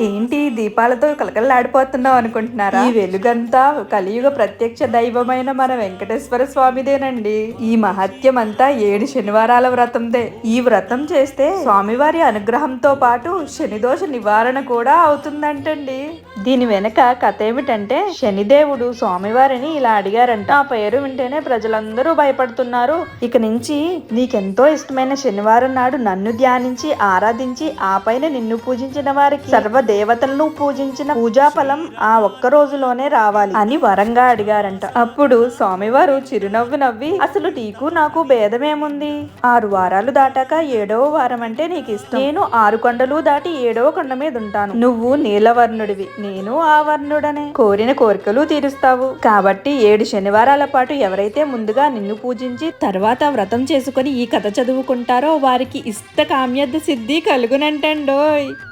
ఏంటి దీపాలతో కలకలలాడిపోతున్నావు అనుకుంటున్నారా? ఈ వెలుగంతా కలియుగ ప్రత్యక్ష దైవమైన మన వెంకటేశ్వర స్వామిదేనండి. ఈ మహత్యం అంతా ఏడు శనివారాల వ్రతందే. ఈ వ్రతం చేస్తే స్వామివారి అనుగ్రహంతో పాటు శనిదోష నివారణ కూడా అవుతుందంటండి. దీని వెనక కథ ఏమిటంటే శనిదేవుడు స్వామివారిని ఇలా అడిగారంట. ఆ పేరు వింటేనే ప్రజలందరూ భయపడుతున్నారు. ఇక నుంచి నీకెంతో ఇష్టమైన శనివారం నాడు నన్ను ధ్యానించి ఆరాధించి ఆ పైన నిన్ను పూజించిన వారికి సర్వ దేవతలను పూజించిన పూజా ఫలం ఆ ఒక్క రోజులోనే రావాలి అని వరంగా అడిగారంట. అప్పుడు స్వామివారు చిరునవ్వు నవ్వి అసలు నీకు నాకు భేదమేముంది? ఆరు వారాలు దాటాక ఏడవ వారం అంటే నీకు ఇష్టం నేను ఆరు కొండలు దాటి ఏడవ కొండ మీద ఉంటాను నువ్వు నీలవర్ణుడివి నేను ఆ వర్ణుడనే. కోరిన కోరికలు తీరుస్తావు. కాబట్టి ఏడు శనివారాల పాటు ఎవరైతే ముందుగా నిన్ను పూజించి తర్వాత వ్రతం చేసుకుని ఈ కథ చదువుకుంటారో వారికి ఇష్ట కామ్యత సిద్ధి కలుగునంటండోయ్.